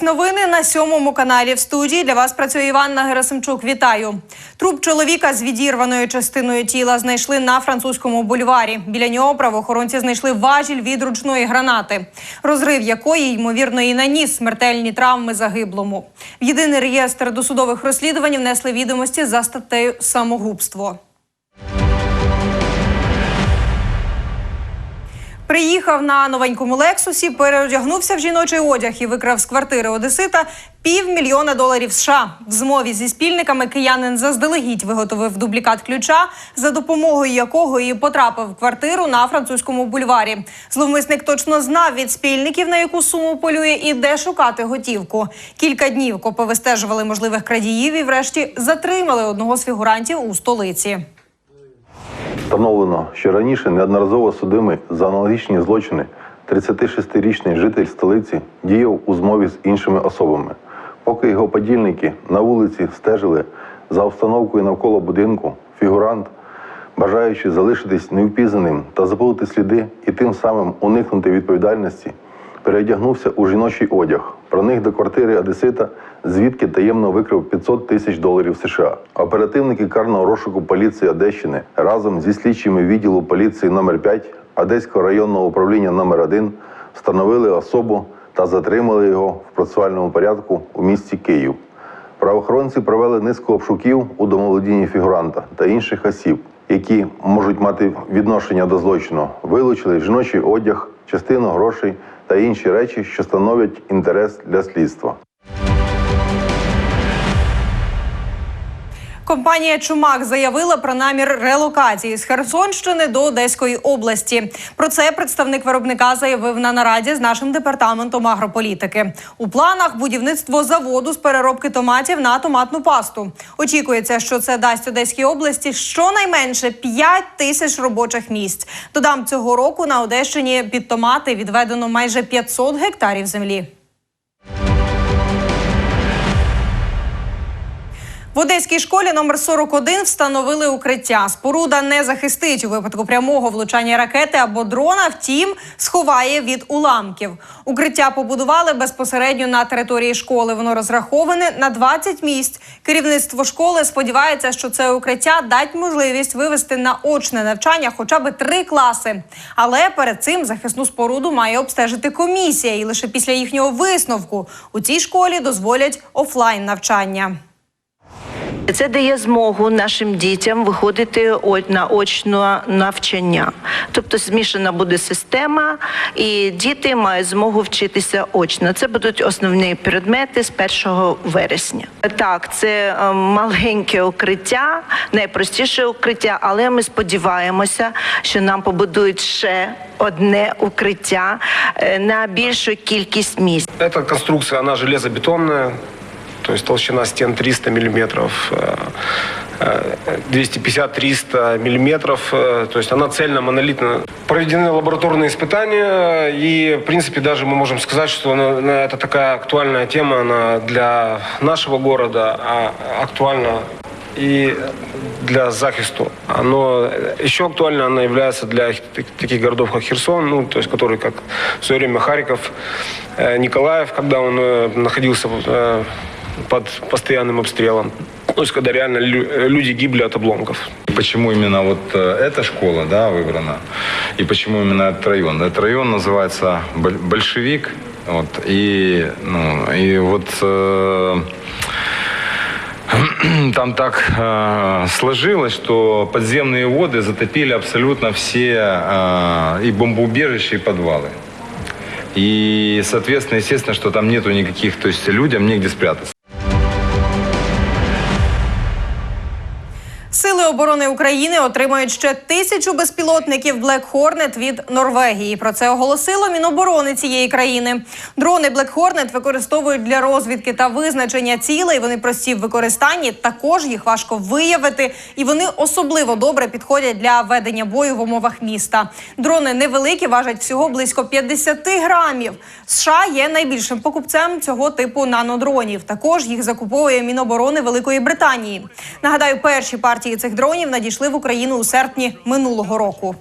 Ви дивитесь новини на сьомому каналі. В студії для вас працює Іванна Герасимчук. Вітаю. Труп чоловіка з відірваною частиною тіла знайшли на французькому бульварі. Біля нього правоохоронці знайшли важіль від ручної гранати, розрив якої ймовірно і наніс смертельні травми загиблому. В єдиний реєстр досудових розслідувань внесли відомості за статтею самогубство. Приїхав на новенькому лексусі, переодягнувся в жіночий одяг і викрав з квартири Одесита півмільйона доларів США. В змові зі спільниками киянин заздалегідь виготовив дублікат ключа, за допомогою якого і потрапив в квартиру на французькому бульварі. Зловмисник точно знав від спільників, на яку суму полює і де шукати готівку. Кілька днів копи вистежували можливих крадіїв і, врешті, затримали одного з фігурантів у столиці. Встановлено, що раніше неодноразово судимий за аналогічні злочини 36-річний житель столиці діяв у змові з іншими особами. Поки його подільники на вулиці стежили за обстановкою навколо будинку, фігурант, бажаючи залишитись невпізнаним та заплутати сліди і тим самим уникнути відповідальності, переодягнувся у жіночий одяг, проник до квартири Одесита, звідки таємно викрив 500 тисяч доларів США. Оперативники карного розшуку поліції Одещини разом зі слідчими відділу поліції номер 5 Одеського районного управління номер 1 встановили особу та затримали його в процесуальному порядку у місті Київ. Правоохоронці провели низку обшуків у домоволодінні фігуранта та інших осіб, які можуть мати відношення до злочину, вилучили жіночий одяг, частину грошей та інші речі, що становлять інтерес для слідства. Компанія Чумак заявила про намір релокації з Херсонщини до Одеської області. Про це представник виробника заявив на нараді з нашим департаментом агрополітики. У планах будівництво заводу з переробки томатів на томатну пасту. Очікується, що це дасть Одеській області щонайменше 5 тисяч робочих місць. Додам цього року на Одещині під томати відведено майже 500 гектарів землі. В одеській школі номер 41 встановили укриття. Споруда не захистить у випадку прямого влучання ракети або дрона, втім сховає від уламків. Укриття побудували безпосередньо на території школи. Воно розраховане на 20 місць. Керівництво школи сподівається, що це укриття дасть можливість вивести на очне навчання хоча б три класи. Але перед цим захисну споруду має обстежити комісія, і лише після їхнього висновку у цій школі дозволять офлайн навчання. Це дає змогу нашим дітям виходити на очне навчання. Тобто змішана буде система, і діти мають змогу вчитися очно. Це будуть основні предмети з 1 вересня. Так, це е, маленьке укриття, найпростіше укриття, але ми сподіваємося, що нам побудують ще одне укриття е, на більшу кількість місць. Эта конструкция, она железобетонная, то есть толщина стен 300 миллиметров, э, э, 250-300 миллиметров, э, то есть она цельно, монолитно. Проведены лабораторные испытания, и, в принципе, даже мы можем сказать, что это такая актуальная тема она для нашего города, а актуальна и для захисту. Оно э, еще актуально она является для так- таких городов, как Херсон, ну, то есть, который, как в свое время Харьков, э, Николаев, когда он э, находился э, под постоянным обстрелом. То есть, когда реально э, люди гибли от обломков. Почему именно вот э, эта школа да, выбрана и почему именно этот район? Этот район называется Боль- Большевик. Вот, и, ну, и вот э, там так э, сложилось, что подземные воды затопили абсолютно все э, и бомбоубежища, и подвалы. И, соответственно, естественно, что там нету никаких, то есть людям негде спрятаться. Оборони України отримають ще тисячу безпілотників Black Hornet від Норвегії. Про це оголосило Міноборони цієї країни. Дрони Black Hornet використовують для розвідки та визначення цілей. Вони прості в використанні. Також їх важко виявити, і вони особливо добре підходять для ведення бою в умовах міста. Дрони невеликі, важать всього близько 50 грамів. США є найбільшим покупцем цього типу нанодронів. Також їх закуповує Міноборони Великої Британії. Нагадаю, перші партії цих дронів надійшли в Україну у серпні минулого року.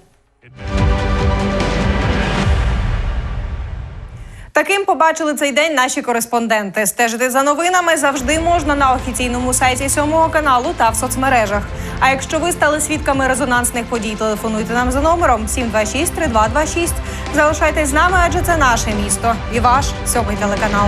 Таким побачили цей день наші кореспонденти. Стежити за новинами завжди можна на офіційному сайті сьомого каналу та в соцмережах. А якщо ви стали свідками резонансних подій, телефонуйте нам за номером 726 3226. Залишайтесь з нами, адже це наше місто і ваш сьомий телеканал.